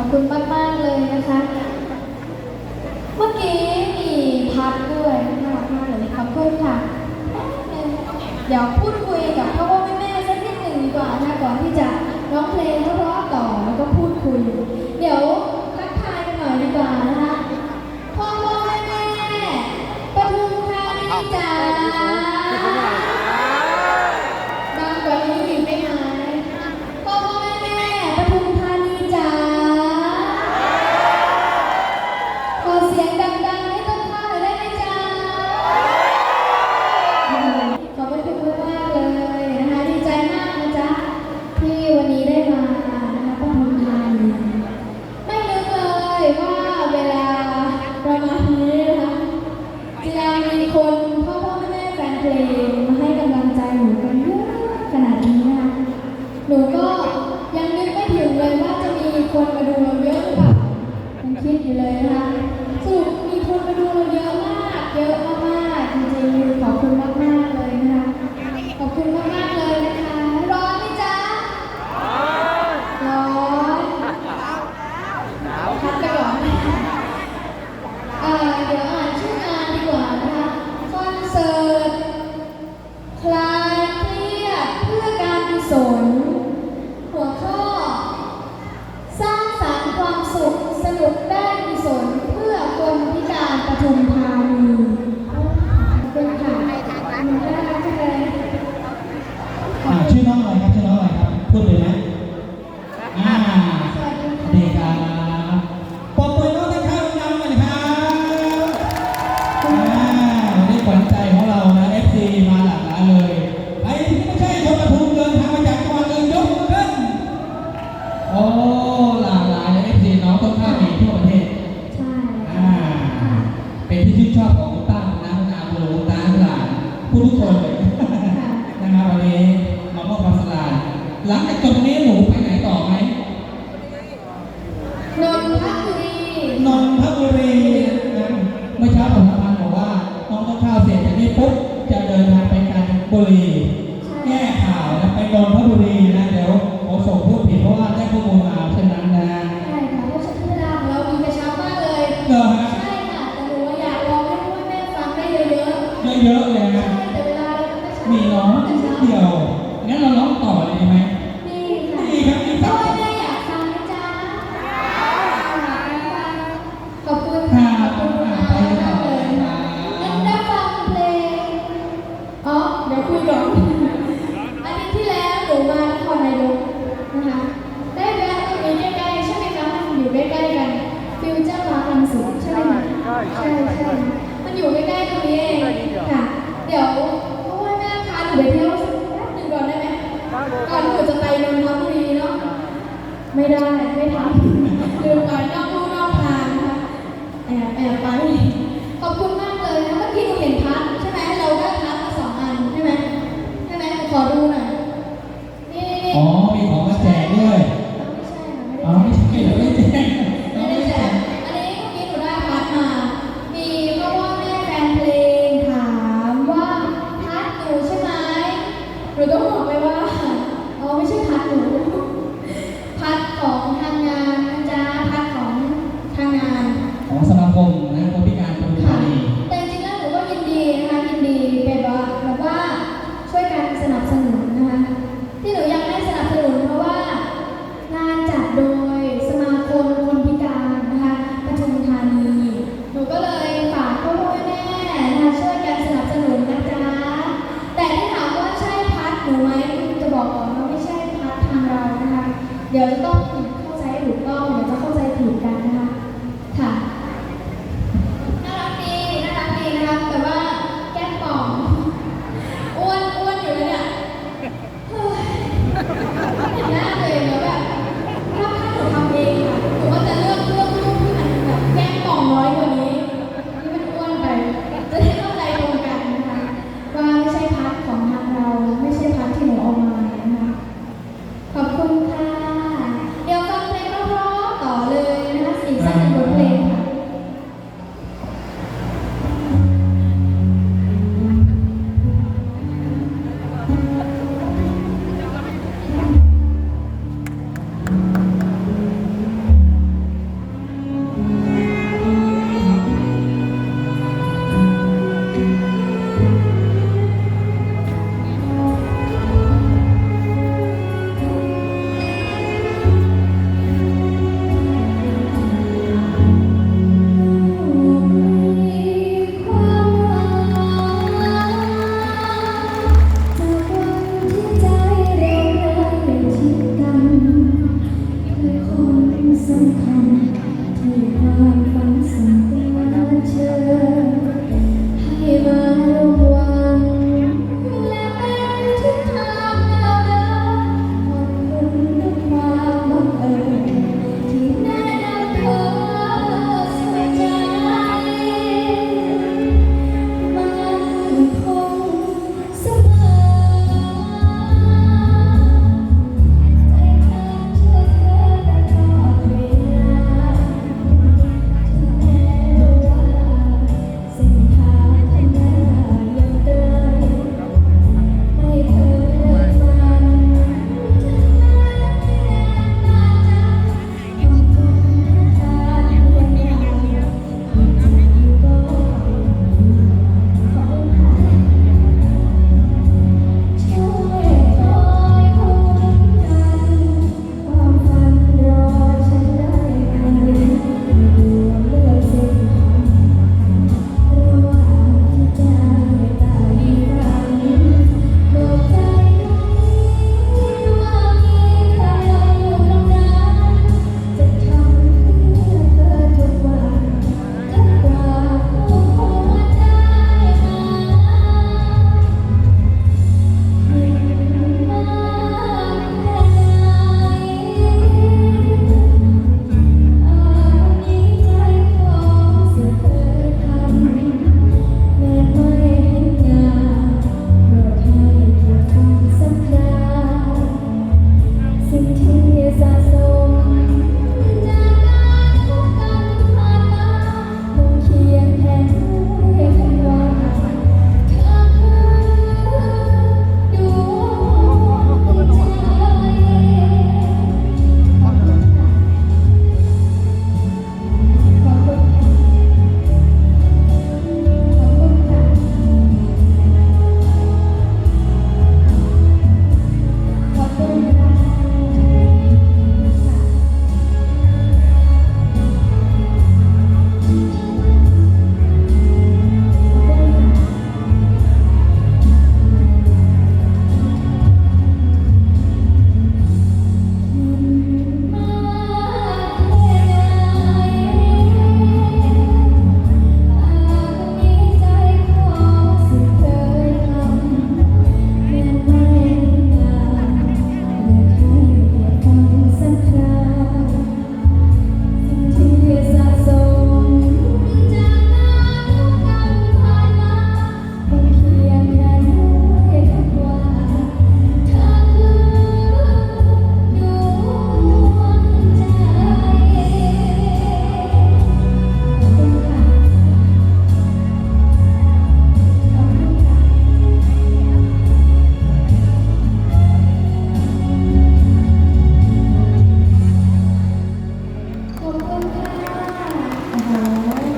ขอบคุณมากมากเลยนะคะ เมื่อกี้มีพัดด้วยน่ารักมากเลยขอบคุณค่ะ เดี๋ยวพูดคุยกับพ่อพ่อแม่สักนิดหนึ่งดีกว่านะก่อนที่จะร้องเพลงเพราะๆต่อแล้วก็พูดคุย เดี๋ยวทักทายกันหน่อยดีกว่านะ หนูก็ยังนึกไม่ถึงเลยว่าจะมีคนมาดูเรา ที่ชื่นชอบของคุณป้าคุณน้าคุณอาคุณลุาคุหลานผู้ทุกคนเลยนะครับวันนี้มามอบควาสลาหลังจากจบนี้หนูไปไหนต่อไหมนนทบุรีนนทบุรีนะเมื่อเช้าผมทำงานบอกว่าน้องต้ก็ข้าวเสร็จจากนี้ปุ๊บจะเดินทางไปกาญจนบุรีแก้ข่าวนะไปนนทบุรี ร้องแค่เดียวงั้นเราร้องต่อเลยไหม ได้ ไม่ทำดื่มก่อนนอกลู่นอกทางนะะแอบแอบไป ขอบคุณมากเลยนะเมื่อกี้หนูเห็นพัดใช่ไหมเราได้พัดมาสองอันใช่ไหมใช่ไหมขอดูหน่อย 员工